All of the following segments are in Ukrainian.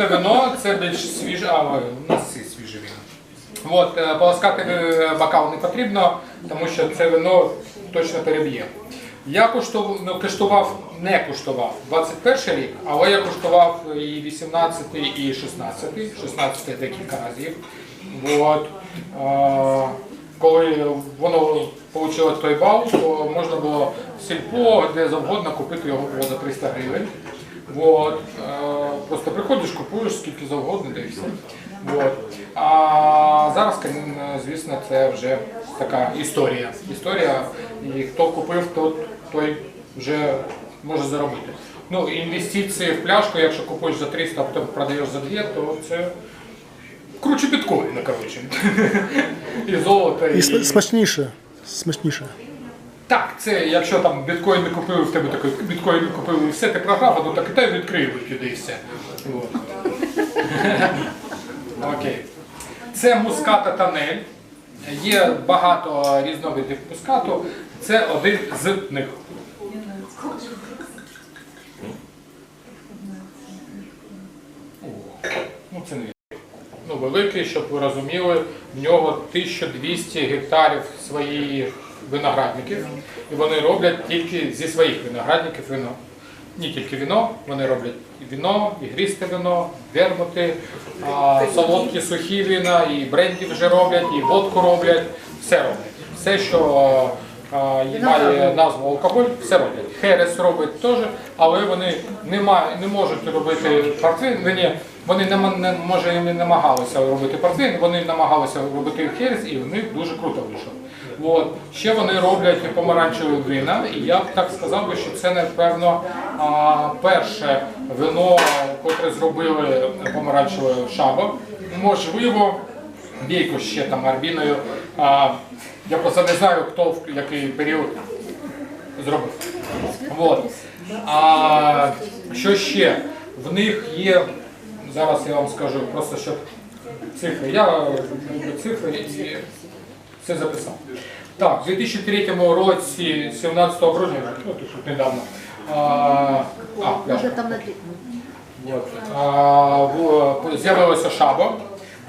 наступне вино це більш свіже, а у нас всі свіже вино. От, полоскати бокал не потрібно, тому що це вино точно переб'є. Я куштував, не куштував 21 рік, але я куштував і 18, і 16, 16 декілька разів. От, е, коли воно отримало той бал, то можна було сільпо, де завгодно купити його за 300 гривень. От, е, просто приходиш, купуєш скільки завгодно, де і все. От. А зараз, звісно, це вже така історія. Історія, і хто купив, тот, той вже може заробити. Ну, інвестиції в пляшку, якщо купуєш за 300, а потім продаєш за 2, то це круче біткоїна, коротше. І золото, І см- смачніше. Смачніше. Так, це якщо там біткоін не купив, в тебе такий біткоін купив і все, ти програв, а то так і й відкрив вип'ю, і все. Окей. Це муската танель. Є багато різновидів мускату. Це один з них. Ну, це не. Ну, великий, щоб ви розуміли, в нього 1200 гектарів своїх виноградників. І вони роблять тільки зі своїх виноградників вино. Не тільки вино, вони роблять і вино, і грісте вино, вермути, солодкі сухі вина, і бренді вже роблять, і водку роблять, все роблять. Все, що а, має назву алкоголь, все роблять. Херес робить теж, але вони не, ма- не можуть робити портвейн. Вони не, не може не намагалися робити портвейн, вони намагалися робити херес, і в них дуже круто вийшло. От. Ще вони роблять помаранчеві вина, і я б так сказав би, що це напевно перше вино, котре зробили помаранчеве шаба. Можливо, бійко ще там арбіною. Я просто не знаю, хто в який період зробив. От. А що ще? В них є, зараз я вам скажу, просто щоб цифри. Я люблю цифри і все записав. Так, в 2003 році, 17 грудня, ну, тут недавно, а, а, пляшка. Може там на. От. А, в- З'явилося шабо.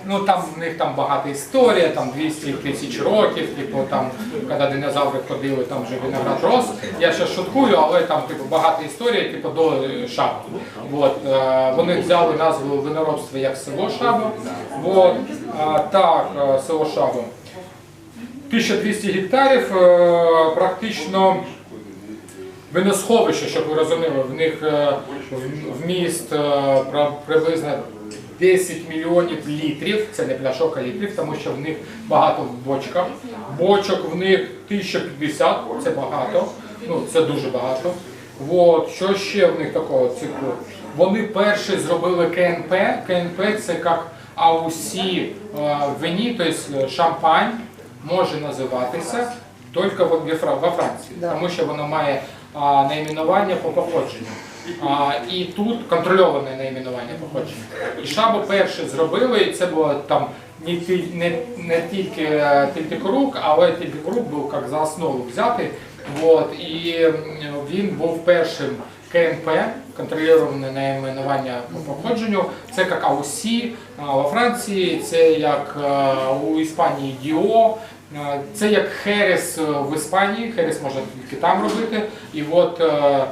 Ну там в них там багата історія, там 200 тисяч років, типу там, коли динозаври ходили, там вже виноград рос. Я ще шуткую, але там типу багата історія, типу до е, шабо. От. е, Вони взяли назву виноробства як село Шабо. От. А, так, е, село Шабо. 1200 гектарів, е, практично Виносховище, щоб ви розуміли, в них е, в- вміст е, приблизно 10 мільйонів літрів, це не пляшок, а літрів, тому що в них багато в бочках. Бочок в них 1050, це багато, ну це дуже багато. От, що ще в них такого циклу? Вони перші зробили КНП. КНП це як аусі вині, тобто шампань може називатися тільки во во Фра- во Франції, тому що воно має а, найменування по походженню. А, і тут контрольоване найменування походження. І шабо перше зробили, і це було там не, не, не тільки е, Тильтикорук, але Тильтикорук був як за основу взятий. От, і він був першим КНП, контрольоване найменування по походженню. Це як АУСі во Франції, це як е, у Іспанії Діо. Е, Це як Херес е, в Іспанії, Херес можна тільки там робити. І от е,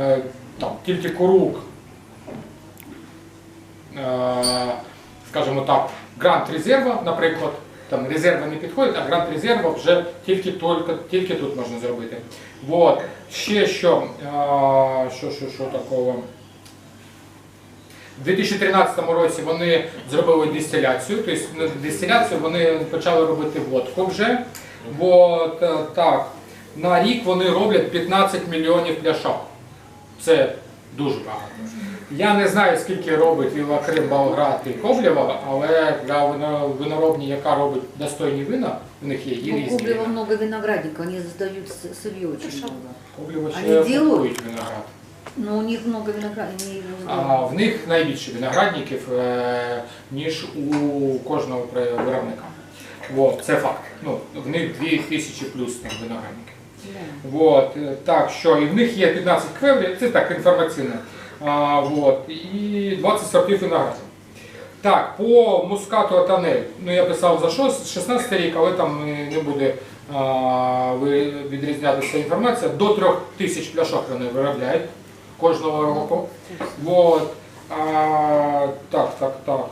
е, там тільки Курук, е, скажімо так, Гранд Резерва, наприклад, там резерва не підходить, а Гранд Резерва вже тільки, тільки, тільки тут можна зробити. От. Ще що, е, що, що, що такого. У 2013 році вони зробили дистиляцію, тобто дистиляцію вони почали робити водку вже. От, е, так, на рік вони роблять 15 мільйонів пляшок. Це дуже багато. Я не знаю, скільки робить Віла Крим, Болград і Коблєва, але для виноробні, яка робить достойні вина, в них є і У різні. Коблева вина. много виноградников, они сдают с- сырье очень много. Коблєва Вони ще купують виноград. Но у них много виноградников, они его А сдают. в них найбільше виноградників, е, ніж у кожного при- виробника. От, це факт. Ну, в них 2000 плюс виноградників. Да. От, е, так, що і в них є 15 квевлів, це так інформаційно. А, от, і 20 сортів винограду. Так, по мускату Атанель. Ну я писав за шос- 16 рік, але там не буде а, відрізнятися інформація. До 3 тисяч пляшок вони виробляють кожного року. Вот. А, так, так, так.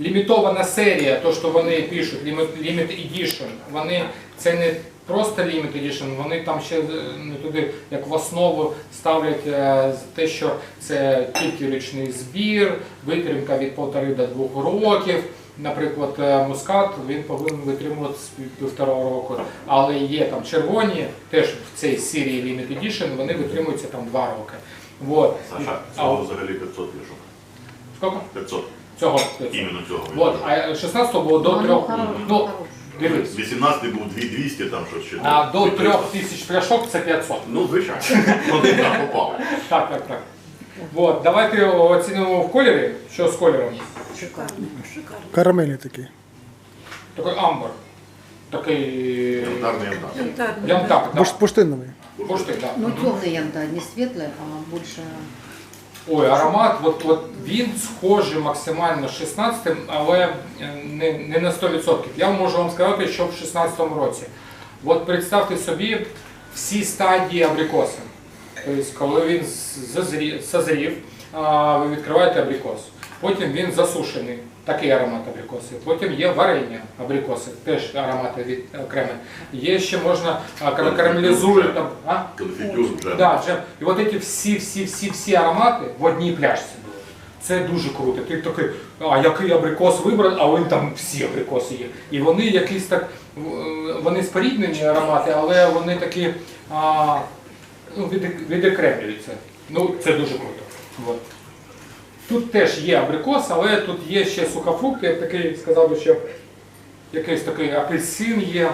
Лімітована серія, то що вони пишуть, Limit Edition, вони це не просто Limit Edition, вони там ще е, не туди, як в основу ставлять е, те, що це тільки річний збір, витримка від полтори до двох років. Наприклад, е, мускат він повинен витримувати з півтора року. Але є там червоні, теж в цій серії Limit Edition, вони витримуються там два роки. Вот. Саша, цього от взагалі 500 пішок. скільки? 500. Цього. Іменно цього. Вот, а 16 було до Ну, трьох. Ну. Дивись. 18 був 2200, там щось ще. А до трьох тисяч пляшок це 500. Ну, звичайно. Вони там попали. Так, так, так. Вот, давайте оцінимо в кольорі. Що з кольором? Шикарно. Карамельний такий. Такий амбр. Такий Янтарний янтар. янтар. Да. Буш- Бурштиновий. Бурштин, да. Ну, темный янтарь, не светлый, а больше... Ой, аромат, от, от він схожий максимально з 16 але е, не, не на 100%. Я можу вам сказати, що в 16 році. От представте собі всі стадії абрикоса. Тобто, коли він зазрів, ви відкриваєте абрикос. Потім він засушений, такий аромат абрикоси. Потім є варення абрикоси, теж аромати від окремі. Є ще можна, там. А? Конфітюр. Да, джем. І от ці всі, всі, всі, всі аромати в одній пляшці були. Це дуже круто. Ти такий, а який абрикос вибрав, а він там всі абрикоси є. І вони якісь так, е, вони споріднені аромати, але вони такі а, ну, відокремлюються. Ну, це дуже круто. От. Тут теж є абрикос, але тут є ще сухофрукти, я такий сказав би, що якийсь такий апельсин є.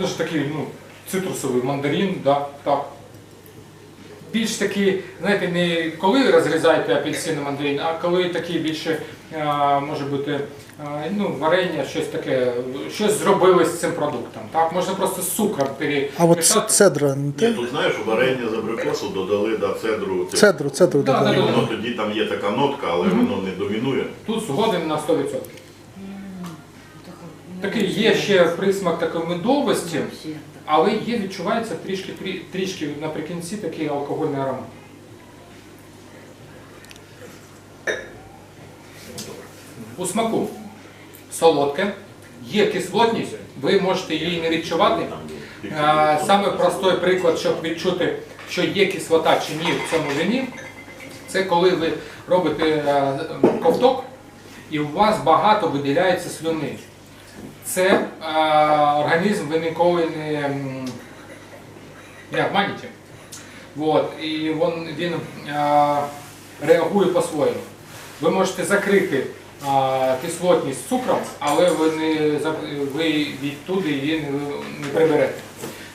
Дуже такий, ну, цитрусовий мандарин, да, так. Більш такий, знаєте, не коли розрізаєте апельсин і мандарин, а коли такі більше може бути ну, варення, щось таке, щось зробили з цим продуктом. Так? Можна просто з цукром пере- А от це- цедра, не Ні, тут знаєш, варення з абрикосу додали до цедру. це- Цедру, цедру Да, додали. да, І воно тоді там є така нотка, але воно не домінує. Тут згоден на 100%. Такий є ще присмак такої медовості, але є, відчувається трішки, трішки наприкінці такий алкогольний аромат. У смаку солодке, є кислотність, ви можете її не відчувати. Саме простий приклад, щоб відчути, що є кислота чи ні в цьому вині, це коли ви робите е, ковток і у вас багато виділяється слюни. Це е, організм ви ніколи не, м, не обманюєте. Вот. І він, він е, реагує по-своєму. Ви можете закрити е, кислотність цукром, але ви, не, ви відтуди її не, не приберете.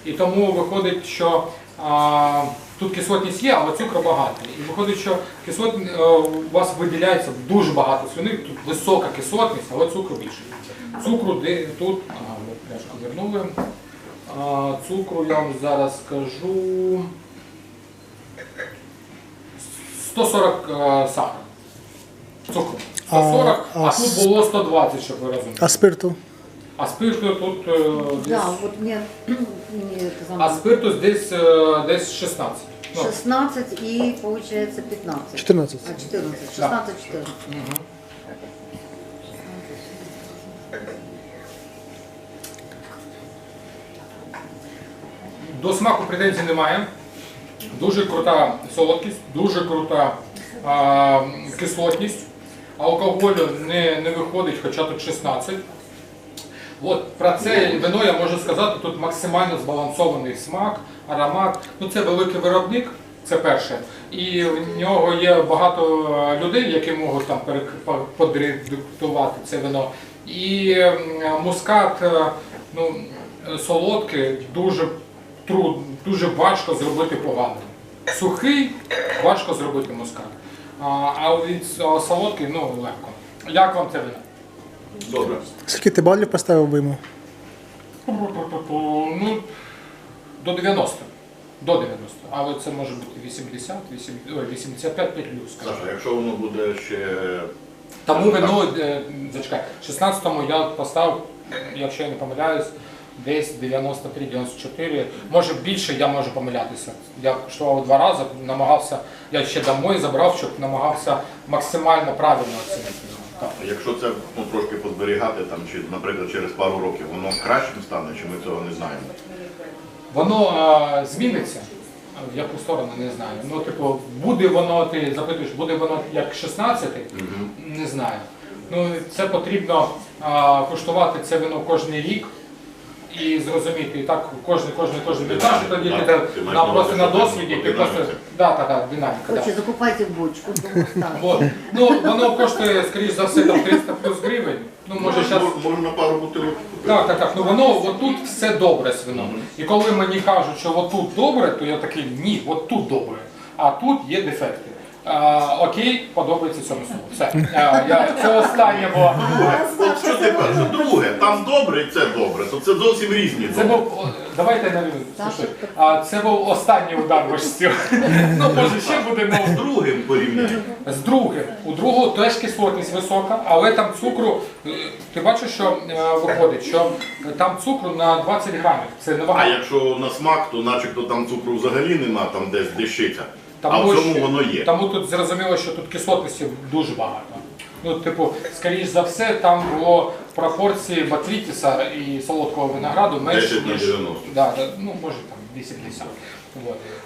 І тому виходить, що а, тут кислотність є, але цукру багато. І виходить, що кислот, е, у вас виділяється дуже багато слюни, тут висока кислотність, але цукру більше. Цукру де тут, ага, пляшку вернули. А, цукру я вам зараз скажу. 140 е, сахар. Цукру. 140, а, А- а тут було 120, щоб ви розуміли. А спирту? А спирту тут е, десь. Да, вот мне, мне это А самое. спиртус десь, десь 16. Ну, 16 и получается 15. 14. А, 14. 16, 14. До смаку претензій немає. Дуже крута солодкість, дуже крута а, кислотність. Алкоголю не, не виходить, хоча тут 16. От про це вино я можу сказати, тут максимально збалансований смак, аромат. Ну це великий виробник, це перше. І в нього є багато е, людей, які можуть там подредуктувати це вино. І мускат е, ну, солодкий, дуже труд, дуже важко зробити погано. Сухий важко зробити мускат. А солодкий ну легко. Як вам це вино? Добре. Скільки ти балів поставив би йому? Ну, до 90. до 90. Але це може бути 80, 80 ой, 85 плюс. скажімо. Саша, якщо воно буде ще Тому вино, е, зачекай, 16-му я поставив, якщо я не помиляюсь, десь 93-94. Може більше, я можу помилятися. Я куштував два рази, намагався, я ще домой забрав, щоб намагався максимально правильно оцінити. Якщо це ну, трошки позберігати, там, чи, наприклад, через пару років, воно кращим стане, чи ми цього не знаємо? Воно а, зміниться. В яку сторону не знаю. Ну, типу, буде воно, ти запитуєш, буде воно як 16 не знаю. Ну, це потрібно а, куштувати це вино кожен рік і зрозуміти. І так кожен, кожен, кожен вітаж, тоді ти, на, просто на досвіді, ти просто. Да, так, так, динаміка. Короче, Да. закупайте бочку. Ну, воно коштує, скоріш за все, там 300 плюс гривень. Ну, може, зараз можна пару бутилок купити. Так, так, так. Ну воно отут все добре з вином. І коли мені кажуть, що отут добре, то я такий ні, от тут добре. А тут є дефекти. А, окей, подобається цьому слову. Все. А, я, це останнє було. От що ти перше? Друге, там добре і це добре, то це зовсім різні. Це добре. був. о, Давайте я навіть. Слушай, А це був останній удар важцю. Ну, може, ще буде З ну, другим порівнянням. З другим. У другого теж кислотність висока, але там цукру. е, Ти бачиш, що е, виходить, що там цукру на 20 грамів. Це А небагато. якщо на смак, то начебто там цукру взагалі нема, там десь дещиця. А Тому в чому воно є. Тому тут зрозуміло, що тут кислотності дуже багато. Ну, типу, скоріш за все, там було пропорції батрітіса і солодкого винограду менше, 10 на ніж 90. Да, да, ну може там 80.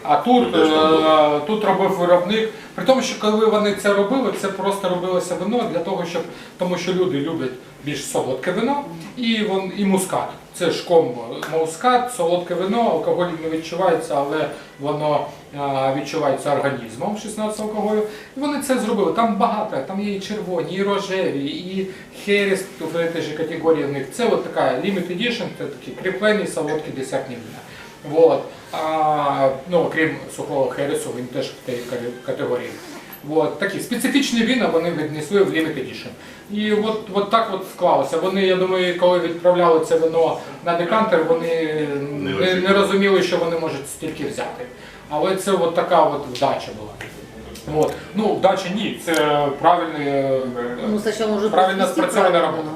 А тут, е, тут робив виробник. При тому, що коли вони це робили, це просто робилося вино для того, щоб тому що люди люблять більш солодке вино і вон і мускат. Це ж комбо. Мускат, солодке вино, алкоголь не відчувається, але воно е, відчувається організмом 16 алкоголю. І вони це зробили. Там багато, там є і червоні, і рожеві, і херіс в цій же категорії в них. Це от така limited edition, це такі кріплені солодкі десертні вина. Вот. А, ну, крім сухого хересу, він теж в тій категорії-. Вот. Такі специфічні вина вони віднесли в Limited Edition. І от, от так от склалося. Вони, я думаю, коли відправляли це вино на декантер, вони не, не, очікували. розуміли, що вони можуть стільки взяти. Але це от така от вдача була. От. Ну, вдача ні, це правильний, е, Ну, правильно спрацьована робота.